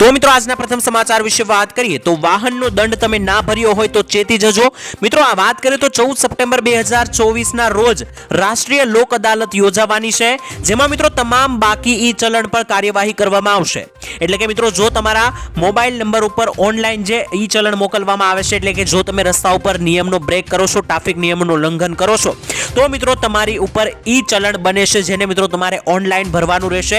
તો મિત્રો, આજના પ્રથમ સમાચાર વિશે વાત કરીએ તો વાહનનો દંડ તમે ના ભર્યો હોય તો ચેતી જજો. મિત્રો, આ વાત કરીએ તો ચૌદ સપ્ટેમ્બર બે હજાર ચોવીસના રોજ રાષ્ટ્રીય લોક અદાલત યોજાવાની છે, જેમાં મિત્રો તમામ બાકી ઈ ચલણ પર કાર્યવાહી કરવામાં આવશે. એટલે કે મિત્રો, જો તમારા મોબાઈલ નંબર ઉપર ઓનલાઈન જે ઈ ચલણ મોકલવામાં આવે છે, એટલે કે જો તમે રસ્તા ઉપર નિયમનો બ્રેક કરો છો, ટ્રાફિક નિયમનું ઉલ્લંઘન કરો છો તો મિત્રો તમારી ઉપર ઈ ચલણ બને છે, જેને મિત્રો તમારે ઓનલાઈન ભરવાનું રહેશે.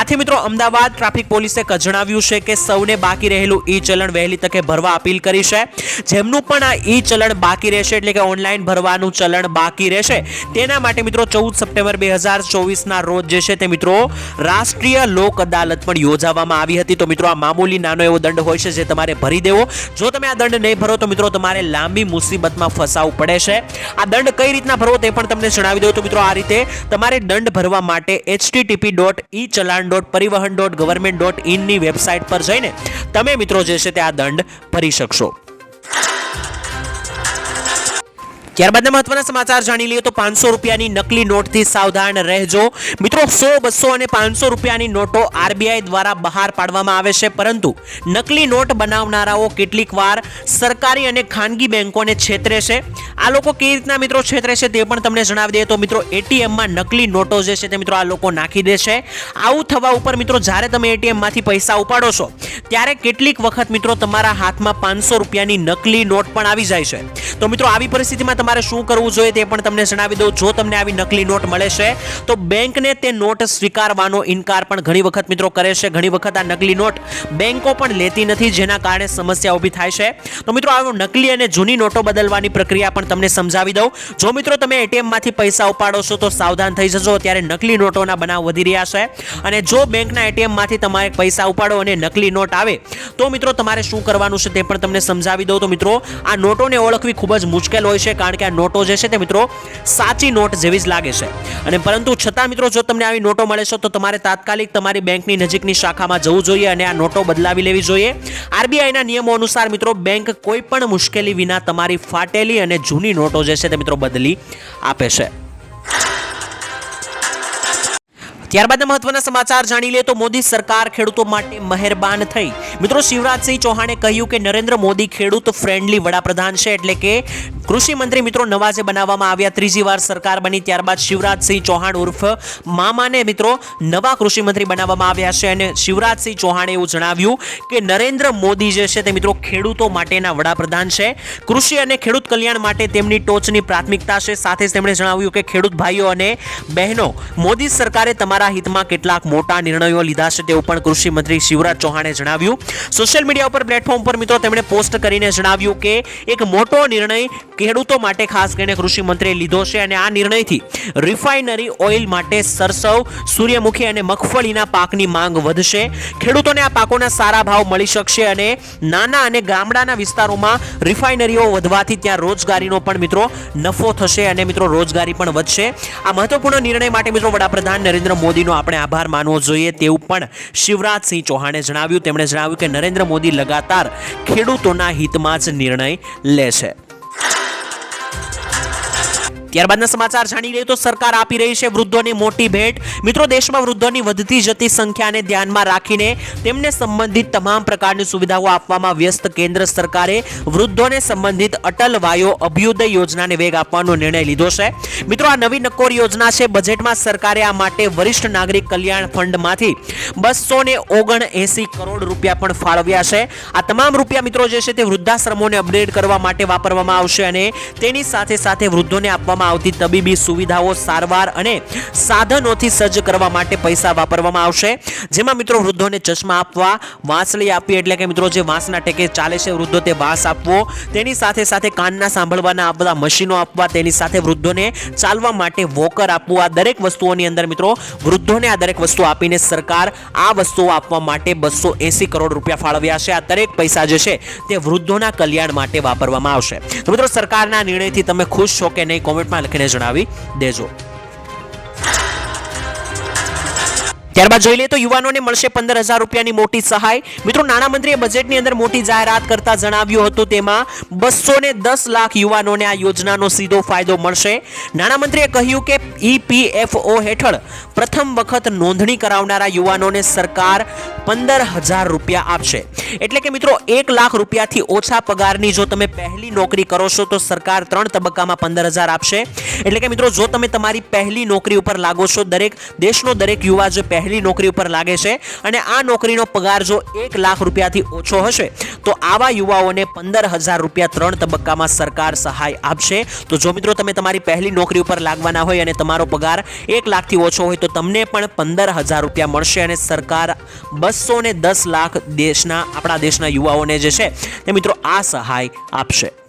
આથી મિત્રો અમદાવાદ ટ્રાફિક પોલીસે જણાવ્યું છે કે સૌને બાકી રહેલું ઈ ચલણ વહેલી તકે ભરવા અપીલ કરી છે. જેમનું પણ આ ઈ ચલણ બાકી રહેશે એટલે કે ઓનલાઈન ભરવાનું ચલણ બાકી રહેશે, તેના માટે મિત્રો ચૌદ સપ્ટેમ્બર બે હજાર ચોવીસના રોજ જે છે તે મિત્રો રાષ્ટ્રીય લોક અદાલત પણ યોજાવામાં આવી હતી. તો મિત્રો આ મામૂલી નાનો એવો દંડ હોય છે જે તમારે ભરી દેવો. જો તમે આ દંડ નહીં ભરો તો મિત્રો તમારે લાંબી મુસીબતમાં ફસાવવું પડે છે. આ દંડ કઈ રીતના ભરવો તે પણ તમને જણાવી દઉં તો મિત્રો આ રીતે તમારે દંડ ભરવા માટે HTTP dot e challan dot Parivahan dot government dot ઇનની website પર જઈને તમે મિત્રો જે છે તે આ દંડ ભરી શકશો. ત્યારબાદના મહત્વના સમાચાર જાણી લઈએ તો પાંચસો રૂપિયાની નકલી નોટથી સાવધાન રહેજો. મિત્રો, સો, બસો અને પાંચસો રૂપિયાની નોટો આરબીઆઈ દ્વારા બહાર પાડવામાં આવે છે. પરંતુ નકલી નોટ બનાવનારાઓ કેટલીક વાર સરકારી અને ખાનગી બેંકોને છેતરે છે. આ લોકો કેવી રીતના મિત્રો છેતરે છે તે પણ તમને જણાવી દઈએ તો મિત્રો, એટીએમમાં નકલી નોટો જે છે તે મિત્રો આ લોકો નાખી દે છે. આવું થવા ઉપર મિત્રો, જ્યારે તમે એટીએમમાંથી પૈસા ઉપાડો છો, ત્યારે કેટલીક વખત મિત્રો તમારા હાથમાં પાંચસો રૂપિયાની નકલી નોટ પણ આવી જાય છે. તો મિત્રો, આવી પરિસ્થિતિમાં તમારે શું કરવું જોઈએ તે પણ તમને જણાવી દઉં. જો તમને આવી નકલી નોટ મળે છે, તો બેંકને તે નોટ સ્વીકારવાનો ઇનકાર પણ ઘણી વખત મિત્રો કરે છે. ઘણી વખત આ નકલી નોટ બેંકો પણ લેતી નથી, જેના કારણે સમસ્યા ઊભી થાય છે. તો મિત્રો આવો નકલી અને જૂની નોટો બદલવાની પ્રક્રિયા પણ તમને સમજાવી દઉં. જો મિત્રો, તમે એટીએમમાંથી પૈસા ઉપાડો છો, તો સાવધાન થઈ જજો. ત્યારે નકલી નોટોના બનાવ વધી રહ્યા છે. અને જો બેંકના એટીએમમાંથી તમારે પૈસા ઉપાડો અને નકલી નોટ આવે, તો મિત્રો, તમારે શું કરવાનું છે તે પણ તમને સમજાવી દઉં. તો મિત્રો, આ નોટોને ઓળખવી ખૂબ જ મુશ્કેલ હોય છે, કારણ કે આ નોટો જે છે તે મિત્રો સાચી નોટ જેવી જ લાગે છે. અને પરંતુ છતાં મિત્રો જો તમને આવી નોટો મળે છે તો તમારે તાત્કાલિક તમારી બેંકની નજીકની શાખામાં જવું જોઈએ અને આ નોટો બદલાવી લેવી જોઈએ. આરબીઆઈના નિયમો અનુસાર મિત્રો બેંક કોઈ પણ મુશ્કેલી વિના તમારી ફાટેલી અને જૂની નોટો જે છે તે મિત્રો બદલી આપે છે. ત્યારબાદના મહત્વના સમાચાર જાણી લે તો મોદી સરકાર ખેડૂતો માટે મહેરબાન થઈ. મિત્રો, શિવરાજસિંહ ચૌહાણે કહ્યું કે નરેન્દ્ર મોદી ખેડૂત ફ્રેન્ડલી વડાપ્રધાન છે એટલે કે કૃષિ મંત્રી મિત્રો નવા જે બનાવવામાં આવ્યા, ત્રીજી વાર સરકાર બની, ત્યારબાદ શિવરાજસિંહ ચૌહાણ ઉર્ફ મામાને મિત્રો નવા કૃષિ મંત્રી બનાવવામાં આવ્યા છે અને શિવરાજસિંહ ચૌહાણે એવું જણાવ્યું કે નરેન્દ્ર મોદી જે છે તે મિત્રો ખેડૂતો માટેના વડાપ્રધાન છે. કૃષિ અને ખેડૂત કલ્યાણ માટે તેમની ટોચની પ્રાથમિકતા છે. સાથે જ તેમણે જણાવ્યું કે ખેડૂત ભાઈઓ અને બહેનો, મોદી સરકારે તમારા હિતમાં કેટલાક મોટા નિર્ણયો લીધા છે તેવું પણ કૃષિ મંત્રી શિવરાજ ચૌહાણે જણાવ્યું. સોશિયલ મીડિયા ઉપર પ્લેટફોર્મ પર મિત્રો તેમણે પોસ્ટ કરીને જણાવ્યું કે એક મોટો નિર્ણય ખેડૂતો માટે ખાસ કરીને કૃષિ મંત્રીએ લીધો છે અને આ નિર્ણયથી રિફાઇનરી ઓઇલ માટે સરસવ, સૂર્યમુખી અને મગફળીના પાકની માંગ વધશે. ખેડૂતોને આ પાકોના સારા ભાવ મળી શકશે અને નાના અને ગામડાના વિસ્તારોમાં રિફાઇનરીઓ વધવાથી ત્યાં રોજગારીનો પણ મિત્રો નફો થશે અને મિત્રો રોજગારી પણ વધશે. આ મહત્વપૂર્ણ નિર્ણય માટે મિત્રો વડાપ્રધાન નરેન્દ્ર મોદીનો આપણે આભાર માનવો જોઈએ તેવું પણ શિવરાજસિંહ ચૌહાણે જણાવ્યું. તેમણે જણાવ્યું કે નરેન્દ્ર મોદી લગાતાર ખેડૂતોના હિતમાં જ નિર્ણય લે છે ત્યારબાદના સમાચાર જાણી લઈએ તો સરકાર આપી રહી છે વૃદ્ધોને મોટી ભેટ. મિત્રો, દેશમાં વૃદ્ધોની વધતી જતી સંખ્યાને ધ્યાનમાં રાખીને તેમને સંબંધિત તમામ પ્રકારની સુવિધાઓ આપવામાં વ્યસ્ત કેન્દ્ર સરકારે વૃદ્ધોને સંબંધિત અટલ વાયો અભ્યુદય યોજનાને વેગ આપવાનો નિર્ણય લીધો છે. મિત્રો, આ નવી નક્કોર યોજના છે. બજેટમાં સરકારે આ માટે વરિષ્ઠ નાગરિક કલ્યાણ ફંડમાંથી બસો ને ઓગણ એસી કરોડ રૂપિયા પણ ફાળવ્યા છે. આ તમામ રૂપિયા, મિત્રો, જે છે તે વૃદ્ધાશ્રમોને અપગ્રેડ કરવા માટે વાપરવામાં આવશે અને તેની સાથે સાથે વૃદ્ધોને આપવામાં આવતી તબીબી સુવિધાઓ સારવાર અને સાધનોથી સજ્જ કરવા માટે પૈસા વાપરવામાં આવશે. જેમાં મિત્રો વૃદ્ધોને ચશ્મા આપવા, વાંસળી આપવી એટલે કે મિત્રો જે વાંસના ટેકે ચાલે છે વૃદ્ધો તે વાંસ આપવો. તેની સાથે સાથે કાનના સાંભળવાના આ મશીનો આપવા, તેની સાથે વૃદ્ધોને ચાલવા માટે વોકર આપવું. આ દરેક વસ્તુઓની અંદર મિત્રો વૃદ્ધોને આ દરેક વસ્તુ આપીને સરકાર આ વસ્તુઓ આપવા માટે બસો એસી કરોડ રૂપિયા ફાળવ્યા છે. આ દરેક પૈસા જે છે તે વૃદ્ધોના કલ્યાણ માટે વાપરવામાં આવશે. મિત્રો સરકારના નિર્ણયથી તમે ખુશ છો કે નહીં? કોમેન્ટમાં લખીને જણાવી દેજો ત્યારબાદ જોઈ લઈએ તો યુવાનોને મળશે પંદર હજાર રૂપિયાની મોટી સહાય. મિત્રો, નાણામંત્રીએ બજેટની અંદર મોટી જાહેરાત કરતા જણાવ્યું હતું, તેમાં બસો ને દસ લાખ યુવાનોને આ યોજનાનો સીધો ફાયદો મળશે. નાણામંત્રીએ કહ્યું કે ઈપીએફઓ હેઠળ પ્રથમ વખત નોંધણી કરાવનારા યુવાનોને સરકાર પંદર હજાર રૂપિયા આપશે. એટલે કે મિત્રો, એક લાખ રૂપિયાથી ઓછા પગારની જો તમે પહેલી નોકરી કરો છો, તો સરકાર ત્રણ તબક્કામાં પંદર હજાર આપશે. એટલે કે મિત્રો, જો તમે તમારી પહેલી નોકરી ઉપર લાગો છો, દરેક દેશનો દરેક યુવા જે પહેલી નોકરી ઉપર લાગે છે અને આ નોકરીનો પગાર જો એક લાખ રૂપિયાથી ઓછો હશે, તો આવા યુવાઓને પંદર હજાર રૂપિયા ત્રણ તબક્કામાં સરકાર સહાય આપશે. તો જો મિત્રો તમે તમારી પહેલી નોકરી ઉપર લાગવાના હોય અને તમારો પગાર એક લાખથી ઓછો હોય, તો તમને પણ પંદર હજાર રૂપિયા મળશે અને સરકાર બસો દસ લાખ દેશના, આપણા દેશના યુવાઓને જે છે તે મિત્રો આ સહાય આપશે.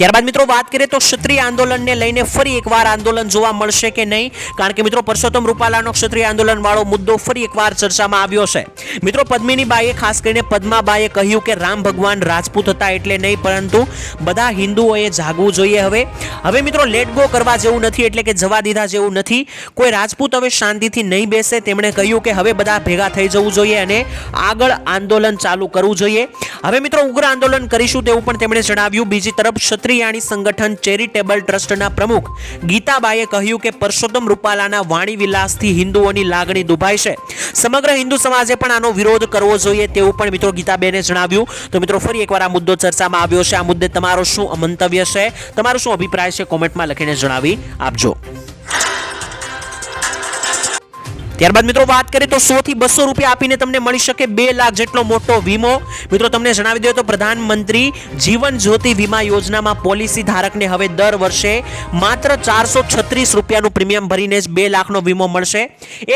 ત્યારબાદ મિત્રો વાત કરીએ તો ક્ષત્રિય આંદોલનને લઈને ફરી એકવાર આંદોલન જોવા મળશે કે નહીં? કારણ કે મિત્રો પરસોત્તમ રૂપાલાનો ક્ષત્રિય આંદોલન વાળો મુદ્દો ફરી એકવાર ચર્ચામાં આવ્યો છે. મિત્રો પદ્મિની બાઈએ ખાસ કરીને પદ્માબાઈએ કહ્યું કે રામ ભગવાન રાજપૂત હતા એટલે નહીં, પરંતુ બધા હિન્દુઓએ જાગવું જોઈએ હવે. હવે મિત્રો લેટ ગો કરવા જેવું નથી, એટલે કે જવા દીધા જેવું નથી. કોઈ રાજપૂત હવે શાંતિથી નહીં બેસે. તેમણે કહ્યું કે હવે બધા ભેગા થઈ જવું જોઈએ અને આગળ આંદોલન ચાલુ કરવું જોઈએ. હવે મિત્રો ઉગ્ર આંદોલન કરીશું તેવું પણ તેમણે જણાવ્યું. બીજી તરફ ક્ષત્રિયાણી સંગઠન ચેરિટેબલ ટ્રસ્ટના પ્રમુખ ગીતાબાઈએ કહ્યું કે પરસોત્તમ રૂપાલાના વાણી વિલાસથી હિન્દુઓની લાગણી દુભાઈ છે. સમગ્ર હિન્દુ સમાજે પણ આનો વિરોધ કરવો જોઈએ તેવું પણ મિત્રો ગીતાબેને જણાવ્યું. તો મિત્રો, ફરી એકવાર આ મુદ્દો ચર્ચામાં આવ્યો છે. આ મુદ્દે તમારો શું મંતવ્ય છે? તમારો શું અભિપ્રાય છે? કોમેન્ટમાં લખીને જણાવી આપજો. ત્યારબાદ મિત્રો વાત કરીએ તો સો થી બસો રૂપિયા આપીને તમને મળી શકે બે લાખ જેટલો મોટો વીમો. મિત્રો તમને જણાવી દઉં તો પ્રધાનમંત્રી જીવન જ્યોતિ વીમા યોજનામાં પોલિસી ધારકને હવે દર વર્ષે માત્ર ચારસો છત્રીસ રૂપિયાનું પ્રીમિયમ ભરીને જ બે લાખનો વીમો મળશે.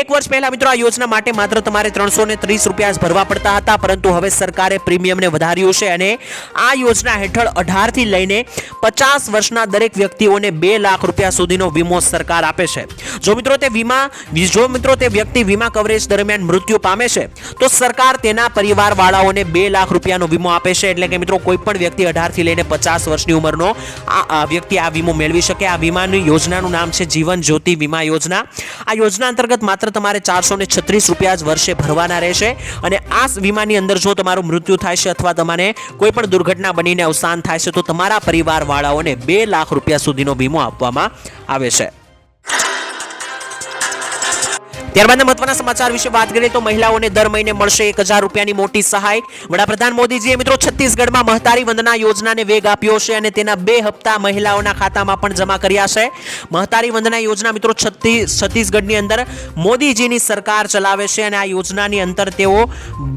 એક વર્ષ પહેલા મિત્રો આ યોજના માટે માત્ર તમારે ત્રણસો ને ત્રીસ રૂપિયા ભરવા પડતા હતા, પરંતુ હવે સરકારે પ્રીમિયમને વધાર્યું છે અને આ યોજના હેઠળ અઢારથી લઈને પચાસ વર્ષના દરેક વ્યક્તિઓને બે લાખ રૂપિયા સુધીનો વીમો સરકાર આપે છે. જો મિત્રો તે વીમા, જો મિત્રો તે વ્યક્તિ વીમા કવરેજ દરમિયાન મૃત્યુ પામે છે, તો સરકાર તેના પરિવારવાળાઓને બે લાખ રૂપિયાનો વીમો આપે છે. એટલે કે મિત્રો, કોઈ પણ વ્યક્તિ અઢારથી લઈને પચાસ વર્ષની ઉંમરનો આ વ્યક્તિ આ વીમો મેળવી શકે. આ વીમાની યોજનાનું નામ છે જીવન જ્યોતિ વીમા યોજના. આ યોજના અંતર્ગત માત્ર તમારે ચારસો ને છત્રીસ રૂપિયા જ વર્ષે ભરવાના રહેશે અને આ વીમાની અંદર જો તમારું મૃત્યુ થાય છે અથવા તમને કોઈ પણ દુર્ઘટના બનીને અવસાન થાય છે, તો તમારા પરિવારવાળાઓને બે લાખ રૂપિયા સુધીનો વીમો આપવામાં આવે છે. ત્યારબાદના મહત્વના સમાચાર વિશે વાત કરીએ તો મહિલાઓને દર મહિને મળશે એક હજાર રૂપિયાની મોટી સહાય. વડાપ્રધાન મોદીજીએ મિત્રો છત્તીસગઢમાં મહતારી વંદના યોજનાને વેગ આપ્યો છે અને તેના બે હપ્તા મહિલાઓના ખાતામાં પણ જમા કર્યા છે. મહતારી વંદના યોજના મિત્રો છત્તીસ છત્તીસગઢની અંદર મોદીજીની સરકાર ચલાવે છે અને આ યોજનાની અંદર તેઓ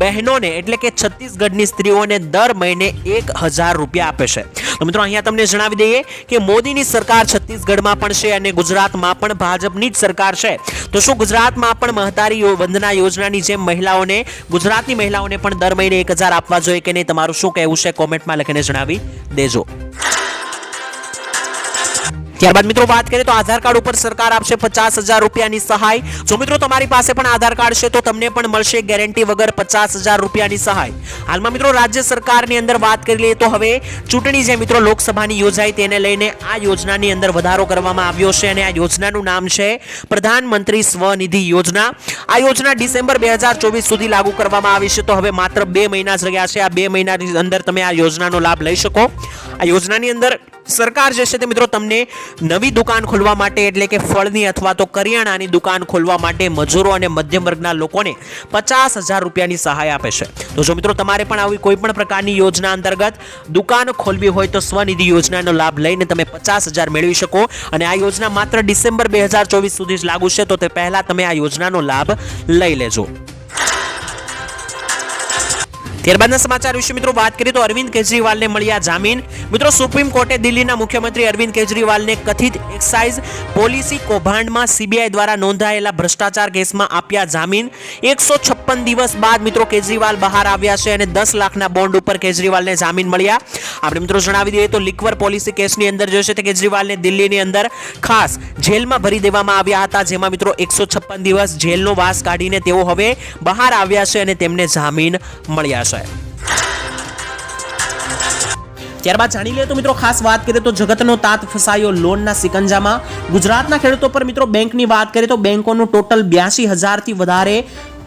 બહેનોને એટલે કે છત્તીસગઢની સ્ત્રીઓને દર મહિને એક હજાર રૂપિયા આપે છે. તો મિત્રો અહીંયા તમને જણાવી દઈએ કે મોદીની સરકાર છત્તીસગઢમાં પણ છે અને ગુજરાતમાં પણ ભાજપની જ સરકાર છે. તો શું ગુજરાતમાં પણ મહતારી વંદના યોજનાની જેમ મહિલાઓને, ગુજરાતની મહિલાઓને પણ દર મહિને એક હજાર આપવા જોઈએ કે નહીં? તમારું શું કહેવું છે? કોમેન્ટમાં લખીને જણાવી દેજો. ત્યારબાદ મિત્રો વાત કરીએ તો આધાર કાર્ડ ઉપર સરકાર આપશે પચાસ હજાર રૂપિયાની સહાય. જો મિત્રો તમારી પાસે પણ આધાર કાર્ડ છે તો તમને પણ મળશે ગેરંટી વગર પચાસ હજાર રૂપિયાની સહાય. હાલમાં મિત્રો રાજ્ય સરકારની અંદર વાત કરી લઈએ તો હવે ચૂંટણી જે મિત્રો લોકસભાની યોજાઈ તેને લઈને આ યોજનાની અંદર વધારો કરવામાં આવ્યો છે અને આ યોજનાનું નામ છે પ્રધાનમંત્રી સ્વનિધિ યોજના. આ યોજના ડિસેમ્બર બે હજાર ચોવીસ સુધી લાગુ કરવામાં આવી છે તો હવે માત્ર બે મહિના જ રહ્યા છે. આ બે મહિનાની અંદર તમે આ યોજનાનો લાભ લઈ શકો. આ યોજનાની અંદર સરકાર જે છે તે મિત્રો તમને નવી દુકાન ખોલવા માટે, એટલે કે ફળની અથવા તો કરિયાણાની દુકાન ખોલવા માટે મજૂરો અને મધ્યમ વર્ગના લોકોને પચાસ હજાર રૂપિયાની સહાય આપે છે. તો જો મિત્રો તમારે પણ આવી કોઈ પણ પ્રકારની યોજના અંતર્ગત દુકાન ખોલવી હોય તો સ્વનિધિ યોજનાનો લાભ લઈને તમે પચાસ હજાર મેળવી શકો અને આ યોજના માત્ર ડિસેમ્બર બે હજાર ચોવીસ સુધી જ લાગુ છે, તો તે પહેલાં તમે આ યોજનાનો લાભ લઈ લેજો. ત્યારબાદના સમાચાર વિશે મિત્રો વાત કરીએ તો અરવિંદ કેજરીવાલને મળ્યા જામીન. મિત્રો, સુપ્રીમ કોર્ટે દિલ્હીના મુખ્યમંત્રી અરવિંદ કેજરીવાલને કથિત એક્સાઇઝ પોલિસી કૌભાંડમાં સીબીઆઈ દ્વારા નોંધાયેલા ભ્રષ્ટાચાર કેસમાં આપ્યા જામીન. એકસો છપ્પન દિવસ બાદ મિત્રો કેજરીવાલ બહાર આવ્યા છે અને દસ લાખના બોન્ડ ઉપર કેજરીવાલને જામીન મળ્યા. આપણે મિત્રો જણાવી દઈએ તો લિક્વર પોલિસી કેસની અંદર જે છે તે કેજરીવાલને દિલ્હીની અંદર ખાસ જેલમાં ભરી દેવામાં આવ્યા હતા, જેમાં મિત્રો એકસો છપ્પન દિવસ જેલનો વાસ કાઢીને તેઓ હવે બહાર આવ્યા છે અને તેમને જામીન મળ્યા છે. ત્યારબાદ જાણી લઈએ તો મિત્રો ખાસ વાત કરીએ તો જગતનો તાત ફસાયો લોનના સિકંજામાં. ગુજરાતના ખેડૂતો પર મિત્રો બેંકની વાત કરીએ તો બેંકોનું ટોટલ બ્યાસી હજારથી વધારે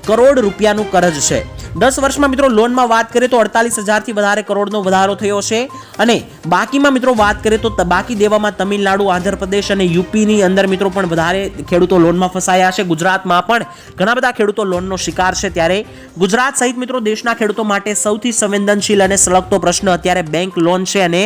કરોડ રૂપિયાનું કરજ છે. દસ વર્ષમાં મિત્રો લોનમાં વાત કરીએ તો અડતાલીસ હજારથી વધારે કરોડનો વધારો થયો છે. અને બાકીમાં મિત્રો વાત કરીએ તો બાકી દેવામાં તમિલનાડુ, આંધ્રપ્રદેશ અને યુપીની અંદર મિત્રો પણ વધારે ખેડૂતો લોનમાં ફસાયા છે. ગુજરાતમાં પણ ઘણા બધા ખેડૂતો લોનનો શિકાર છે ત્યારે ગુજરાત સહિત મિત્રો દેશના ખેડૂતો માટે સૌથી સંવેદનશીલ અને સળગતો પ્રશ્ન અત્યારે બેંક લોન છે અને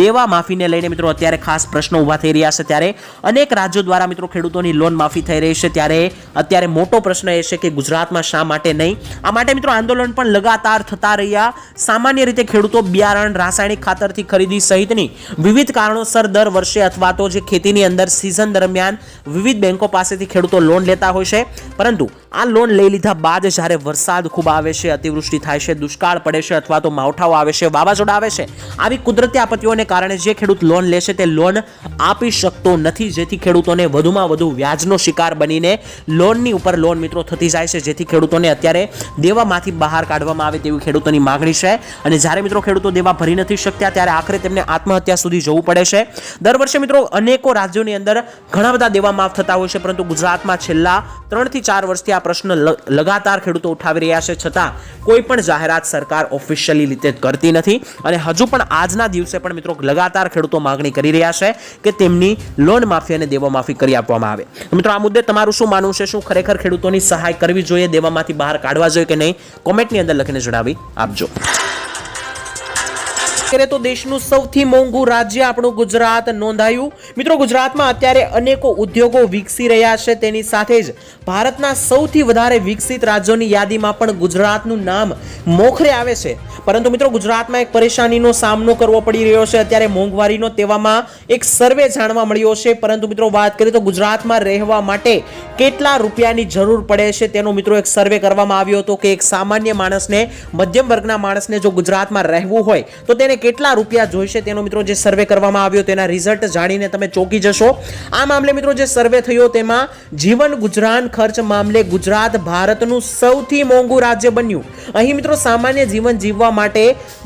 દેવા માફીને લઈને મિત્રો અત્યારે ખાસ પ્રશ્નો ઊભા થઈ રહ્યા છે ત્યારે અનેક રાજ્યો દ્વારા મિત્રો ખેડૂતોની લોન માફી થઈ રહી છે ત્યારે અત્યારે મોટો પ્રશ્ન એ છે કે ગુજરાતમાં શા માટે નહીં? આ માટે મિત્રો આંદોલન પણ લગાતાર થતા રહ્યા. સામાન્ય રીતે ખેડૂતો બિયારણ, રાસાયણિક ખાતરથી ખરીદી સહિતની વિવિધ કારણોસર દર વર્ષે અથવા તો જે ખેતીની અંદર સિઝન દરમિયાન વિવિધ બેંકો પાસેથી ખેડૂતો લોન લેતા હોય છે. પરંતુ આ લોન લઈ લીધા બાદ જ્યારે વરસાદ ખૂબ આવે છે, અતિવૃષ્ટિ થાય છે, દુષ્કાળ પડે છે અથવા તો માવઠાઓ આવે છે, વાવાઝોડા આવે છે, આવી કુદરતી આપત્તિઓને કારણે જે ખેડૂત લોન લેશે તે લોન આપી શકતો નથી. જેથી ખેડૂતોને વધુમાં વધુ વ્યાજનો શિકાર બનીને લોનની ઉપર લોન મિત્રો થતી જાય છે. જેથી ખેડૂતોને અત્યારે દેવામાંથી બહાર કાઢવામાં આવે તેવી ખેડૂતોની માગણી છે. અને જ્યારે મિત્રો ખેડૂતો દેવા ભરી નથી શકતા, ત્યારે આખરે તેમને આત્મહત્યા સુધી જવું પડે છે. દર વર્ષે મિત્રો અનેકો રાજ્યોની અંદર ઘણા બધા દેવા માફ થતા હોય છે, પરંતુ ગુજરાતમાં છેલ્લા ત્રણથી ચાર વર્ષથી આ પ્રશ્ન લગાતાર ખેડૂતો ઉઠાવી રહ્યા છે. છતાં કોઈ પણ જાહેરાત સરકાર ઓફિશિયલી રીતે કરતી નથી. અને હજુ પણ આજના દિવસે પણ મિત્રો લગાતાર ખેડૂતો માગણી કરી રહ્યા છે કે તેમની લોન માફી અને દેવા માફી કરી આપવામાં આવે. મિત્રો, આ મુદ્દે તમારું શું માનવું છે? શું ખરેખર ખેડૂતોની સહાય કરવી જોઈએ? દેવામાંથી બહાર કાઢવા જોઈએ કે નહીં? કોમેન્ટની અંદર લખીને જણાવી આપજો. કરીએ તો દેશનું સૌથી મોંઘું રાજ્ય આપણું ગુજરાત નોંધાયું. મિત્રો, ગુજરાતમાં અત્યારે અનેકો ઉદ્યોગો વિકસી રહ્યા છે. તેની સાથે જ ભારતના સૌથી વધારે વિકસિત રાજ્યોની યાદીમાં પણ ગુજરાતનું નામ મોખરે આવે છે. પરંતુ મિત્રો, ગુજરાતમાં એક પરેશાનીનો સામનો કરવો પડી રહ્યો છે. અત્યારે મોંઘવારીનો તેવામાં એક સર્વે જાણવા મળ્યો છે. પરંતુ મિત્રો, વાત કરીએ તો ગુજરાતમાં રહેવા માટે કેટલા રૂપિયાની જરૂર પડે છે તેનો મિત્રો એક સર્વે કરવામાં આવ્યો હતો કે એક સામાન્ય માણસને, મધ્યમ વર્ગના માણસને જો ગુજરાતમાં રહેવું હોય, તો તેને કેટલા રૂપિયા જોઈશે તેનો મિત્રો જે સર્વે કરવામાં આવ્યો તેના રિઝલ્ટ જાણીને તમે ચોંકી જશો. આ મામલે મિત્રો જે સર્વે થયો તેમાં જીવન ગુજરાન ખર્ચ મામલે ગુજરાત ભારતનું સૌથી મોંઘું રાજ્ય બન્યું. અહીં મિત્રો સામાન્ય જીવન જીવવા માટે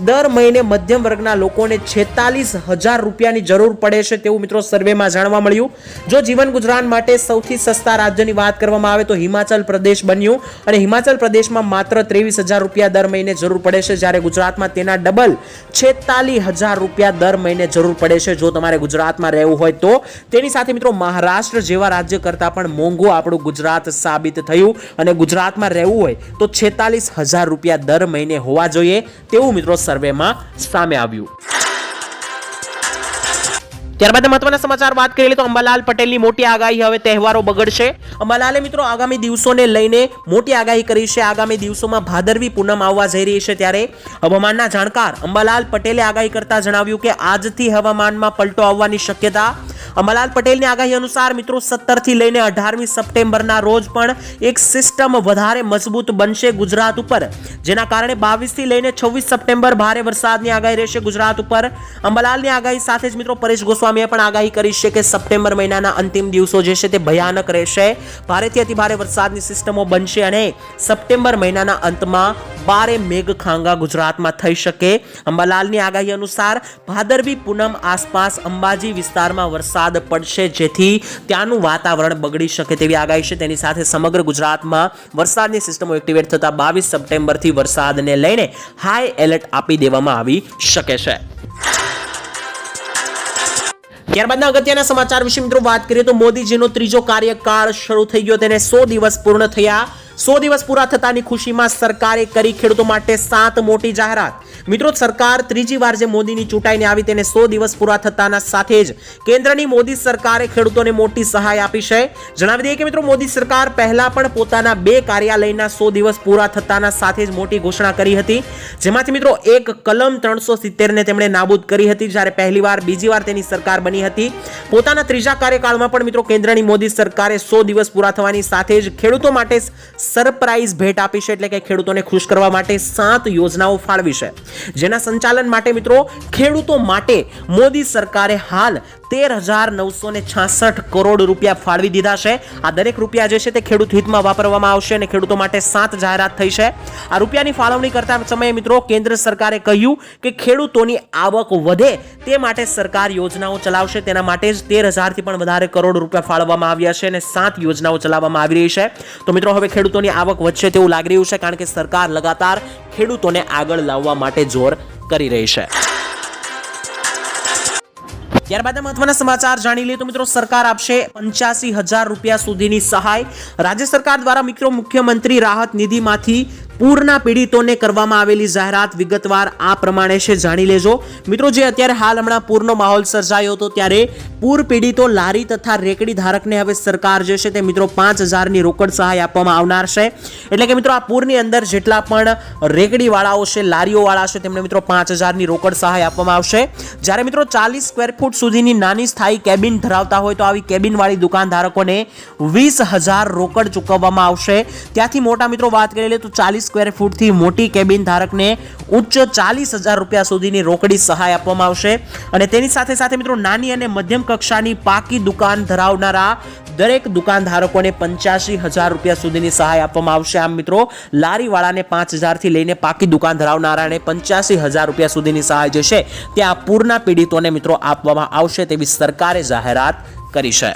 દર મહિને મધ્યમ વર્ગના લોકોને છેતાલીસ હજાર રૂપિયાની જરૂર પડે છે તેવું મિત્રો સર્વેમાં જાણવા મળ્યું. જો જીવન ગુજરાન માટે સૌથી સસ્તા રાજ્યની વાત કરવામાં આવે તો હિમાચલ પ્રદેશ બન્યું અને હિમાચલ પ્રદેશમાં માત્ર ત્રેવીસ હજાર રૂપિયા દર મહિને જરૂર પડે છે. જ્યારે ગુજરાતમાં તેના ડબલ છેતાલીસ હજાર રૂપિયા દર મહિને જરૂર પડે છે. જો તમારે ગુજરાતમાં રહેવું હોય તો. તેની સાથે મિત્રો મહારાષ્ટ્ર જેવા રાજ્ય કરતાં પણ મોંઘું આપણું ગુજરાત સાબિત થયું. અને ગુજરાતમાં રહેવું હોય તો છેતાલીસ હજાર રૂપિયા દર મહિને હોવા જોઈએ. તેવું મિત્રો સર્વેમાં સામે આવ્યું. ત્યારબાદ મહત્વના સમાચાર વાત કરીએ તો અંબાલાલ પટેલની મોટી આગાહી હવે તહેવારો બગડશે. અંબાલાલે મિત્રો આગામી દિવસોને લઈને મોટી આગાહી કરી છે. આગામી દિવસોમાં ભાદરવી પૂનમ આવવા જઈ રહી છે ત્યારે હવામાનના જાણકાર અંબાલાલ પટેલે આગાહી કરતા જણાવ્યું કે આજથી હવામાનમાં પલટો આવવાની શક્યતા. અંબાલાલ પટેલની આગાહી અનુસાર મિત્રો સત્તરથી લઈને અઢારમી સપ્ટેમ્બરના રોજ પણ એક સિસ્ટમ વધારે મજબૂત બનશે ગુજરાત ઉપર, જેના કારણે બાવીસથી લઈને છવ્વીસ સપ્ટેમ્બર ભારે વરસાદની આગાહી રહેશે ગુજરાત ઉપર. અંબાલાલની આગાહી સાથે જ મિત્રો પરેશ ગોસ્વામીએ પણ આગાહી કરી છે કે સપ્ટેમ્બર મહિનાના અંતિમ દિવસો જે છે તે ભયાનક રહેશે. ભારેથી અતિભારે વરસાદની સિસ્ટમો બનશે અને સપ્ટેમ્બર મહિનાના અંતમાં બારે મેઘખાંગા ગુજરાતમાં થઈ શકે. અંબાલાલની આગાહી અનુસાર ભાદરવી પૂનમ આસપાસ અંબાજી વિસ્તારમાં વરસાદ પડશે જેથી ત્યાંનું વાતાવરણ બગડી શકે તેવી આગાહી છે. તેની સાથે સમગ્ર ગુજરાતમાં વરસાદની સિસ્ટમો એક્ટિવેટ થતા બાવીસ સપ્ટેમ્બરથી વરસાદને લઈને હાઈ એલર્ટ આપી દેવામાં આવી શકે છે. ત્યારબાદના અગત્યના સમાચાર વિશે મિત્રો વાત કરીએ તો મોદીજીનો ત્રીજો કાર્યકાળ શરૂ થઈ ગયો. તેને સો દિવસ પૂર્ણ થયા. સો દિવસ પૂરા થતાની ખુશીમાં સરકારે કરી ખેડૂતો માટે સાત મોટી જાહેરાત. મિત્રો, સરકાર ત્રીજી વાર જે મોદીની ચૂંટાઈને આવી તેને સો દિવસ પૂરા થતાના સાથે જ કેન્દ્રની મોદી સરકારે ખેડૂતોને મોટી સહાય આપી છે. જણાવી દઈએ કે મિત્રો, મોદી સરકાર પહેલા પણ પોતાના બે કાર્યાલયના સો દિવસ પૂરા થતાના સાથે જ મોટી ઘોષણા કરી હતી. જેમાંથી મિત્રો, એક કલમ ત્રણસો સિત્તેરને તેમણે નાબૂદ કરી હતી જ્યારે પહેલી વાર બીજી વાર તેની સરકાર બની હતી. પોતાના ત્રીજા કાર્યકાળમાં પણ મિત્રો, કેન્દ્રની મોદી સરકારે સો દિવસ પૂરા થવાની સાથે જ ખેડૂતો માટે સરપ્રાઇઝ ભેટ આપી છે એટલે કે ખેડૂતોને ખુશ કરવા માટે સાત યોજનાઓ ફાળવી છે. જેના સંચાલન માટે મિત્રો, ખેડૂતો માટે મોદી સરકારે હાલ તેર હજાર નવસો ને છાસઠ કરોડ રૂપિયા ફાળવી દીધા છે. આ દરેક રૂપિયા જે છે તે ખેડૂત હિતમાં વાપરવામાં આવશે અને ખેડૂતો માટે સાત જાહેરાત થઈ છે. આ રૂપિયાની ફાળવણી કરતા સમયે મિત્રો કેન્દ્ર સરકારે કહ્યું કે ખેડૂતોની આવક વધે તે માટે સરકાર યોજનાઓ ચલાવશે. તેના માટે જ તેર હજારથી પણ વધારે કરોડ રૂપિયા ફાળવવામાં આવ્યા છે અને સાત યોજનાઓ ચલાવવામાં આવી રહી છે. તો મિત્રો હવે ખેડૂતોની આવક વધશે તેવું લાગી રહ્યું છે કારણ કે સરકાર લગાતાર ખેડૂતોને આગળ લાવવા માટે જોર કરી રહી છે. ત્યારબાદ મહત્વના સમાચાર જાણી લઈએ તો મિત્રો સરકાર આપશે પંચ્યાસી હજાર રૂપિયા સુધીની સહાય. રાજ્ય સરકાર દ્વારા મિત્રો મુખ્યમંત્રી રાહત નિધિમાંથી પૂરના પીડિતોને કરવામાં આવેલી જાહેરાત વિગતવાર આ પ્રમાણે છે, જાણી લેજો. મિત્રો, જે અત્યારે હાલ હમણાં પૂરનો માહોલ સર્જાયો હતો, ત્યારે પૂર પીડિતો લારી તથા રેકડી ધારકને હવે સરકાર જે છે તે મિત્રો પાંચ હજારની રોકડ સહાય આપવામાં આવનાર છે. એટલે કે મિત્રો, આ પૂરની અંદર જેટલા પણ રેકડીવાળાઓ છે, લારીઓવાળા છે, તેમને મિત્રો પાંચ હજારની રોકડ સહાય આપવામાં આવશે. જ્યારે મિત્રો ચાલીસ સ્ક્વેર ફૂટ સુધીની નાની સ્થાયી કેબિન ધરાવતા હોય, તો આવી કેબિનવાળી દુકાનધારકોને વીસ હજાર રોકડ ચૂકવવામાં આવશે. ત્યાંથી મોટા મિત્રો વાત કરી લે તો ચાલીસ સ્ક્વેર ફૂટથી મોટી કેબિન ધારકને ઉચ્ચ ચાલીસ હજાર રૂપિયા સુધીની રોકડી સહાય આપવામાં આવશે. અને તેની સાથે સાથે મિત્રો, નાની અને મધ્યમ કક્ષાની પાકી દુકાન ધરાવનારા દરેક દુકાનધારકોને પંચ્યાસી હજાર રૂપિયા સુધીની સહાય આપવામાં આવશે. આમ મિત્રો, લારીવાળાને પાંચ હજારથી લઈને પાકી દુકાન ધરાવનારાને પંચ્યાસી હજાર રૂપિયા સુધીની સહાય જે છે, તે આ પૂરના પીડિતોને મિત્રો આપવામાં આવશે તેવી સરકારે જાહેરાત કરી છે.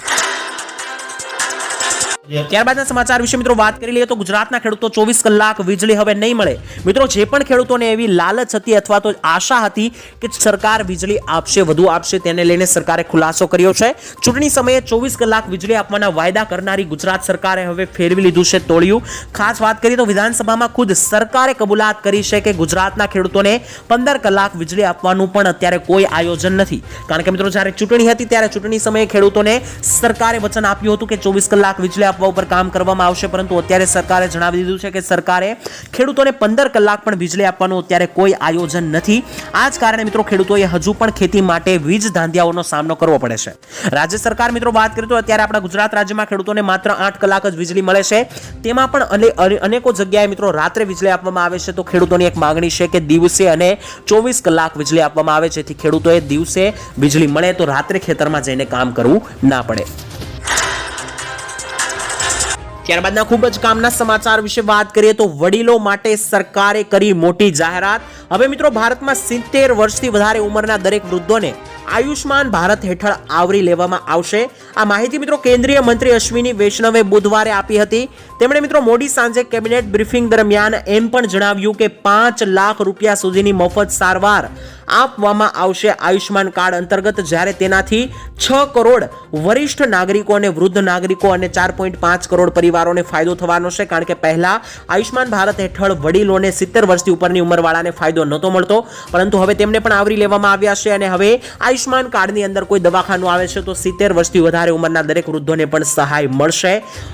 ત્યારબાદના સમાચાર વિશે મિત્રો વાત કરી લઈએ તો ગુજરાતના ખેડૂતો ચોવીસ કલાક વીજળી હવે નહીં મળે. મિત્રો જે પણ ખેડૂતોને એવી લાલચ હતી અથવા તો આશા હતી કે સરકાર વીજળી આપશે, વધુ આપશે, તેને લઈને સરકારે ખુલાસો કર્યો છે. ચૂંટણી સમયે ચોવીસ કલાક વીજળી આપવાના વાયદા કરનારી ગુજરાત સરકારે હવે ફેરવી લીધું છે તોળિયું. ખાસ વાત કરીએ તો વિધાનસભામાં ખુદ સરકારે કબૂલાત કરી છે કે ગુજરાતના ખેડૂતોને પંદર કલાક વીજળી આપવાનું પણ અત્યારે કોઈ આયોજન નથી. કારણ કે મિત્રો જ્યારે ચૂંટણી હતી, ત્યારે ચૂંટણી સમયે ખેડૂતોને સરકારે વચન આપ્યું હતું કે ચોવીસ કલાક વીજળી આપવા ઉપર કામ કરવામાં આવશે, પરંતુ અત્યારે સરકારે જણાવી દીધું છે કે સરકારે ખેડૂતોને પંદર કલાક પણ વીજળી આપવાનું અત્યારે કોઈ આયોજન નથી. આ જ કારણે મિત્રો ખેડૂતોએ હજુ પણ ખેતી માટે વીજ ધાંધિયાઓનો સામનો કરવો પડે છે. રાજ્ય સરકાર મિત્રો વાત કરીએ તો અત્યારે આપણા ગુજરાત રાજ્યમાં ખેડૂતોને માત્ર આઠ કલાક જ વીજળી મળે છે. તેમાં પણ અને- અને- અનેકો જગ્યાએ મિત્રો રાત્રે વીજળી આપવામાં આવે છે. તો ખેડૂતોની એક માગણી છે કે દિવસે અને ચોવીસ કલાક વીજળી આપવામાં આવે છે જેથી ખેડૂતોએ દિવસે વીજળી મળે તો રાત્રે ખેતરમાં જઈને કામ કરવું ના પડે. ત્યારબાદના ખૂબ જ કામના સમાચાર વિશે વાત કરીએ તો વડીલો માટે સરકારે કરી મોટી જાહેરાત. હવે મિત્રો, ભારતમાં સિત્તેર વર્ષથી વધારે ઉંમરના દરેક વૃદ્ધોને આયુષ્માન ભારત હેઠળ આવરી લેવામાં આવશે. આ માહિતી મિત્રો કેન્દ્રીય મંત્રી અશ્વિની વૈષ્ણવે બુધવારે આપી હતી. તેમણે મિત્રો મોડી સાંજે કેબિનેટ બ્રીફિંગ દરમિયાન એમ પણ જણાવ્યું કે પાંચ લાખ રૂપિયા સુધીની મફત સારવાર આપવામાં આવશે આયુષ્માન કાર્ડ અંતર્ગત જ્યારે તેનાથી છ કરોડ વરિષ્ઠ નાગરિકો અને વૃદ્ધ નાગરિકો અને ચાર પોઈન્ટ પાંચ કરોડ પરિવારોને ફાયદો થવાનો છે. કારણ કે પહેલા આયુષ્માન ભારત હેઠળ વડીલોને સિત્તેર વર્ષથી ઉપરની ઉંમરવાળાને ફાયદો નહોતો મળતો. પરંતુ હવે તેમને પણ આવરી લેવામાં આવ્યા છે અને હવે આયુષ્માન કાર્ડની અંદર કોઈ દવાખાનું આવે છે તો સિત્તેર વર્ષથી વધારે ઉંમરના દરેક વૃદ્ધોને પણ સહાય મળશે.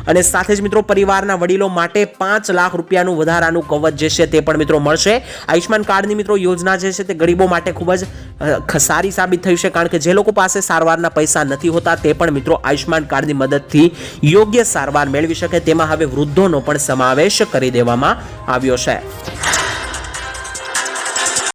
અને સાથે જ મિત્રો પરિવારના વડીલો માટે પાંચ લાખ રૂપિયાનું વધારાનું કવચ જે છે તે પણ મિત્રો મળશે. આયુષ્માન કાર્ડની મિત્રો યોજના જે છે તે ગરીબો માટે ખૂબ જ સારી સાબિત થઈ છે. કારણ કે જે લોકો પાસે સારવારના પૈસા નથી હોતા તે પણ મિત્રો આયુષ્માન કાર્ડની મદદથી યોગ્ય સારવાર મેળવી શકે. તેમાં હવે વૃદ્ધોનો પણ સમાવેશ કરી દેવામાં આવ્યો છે.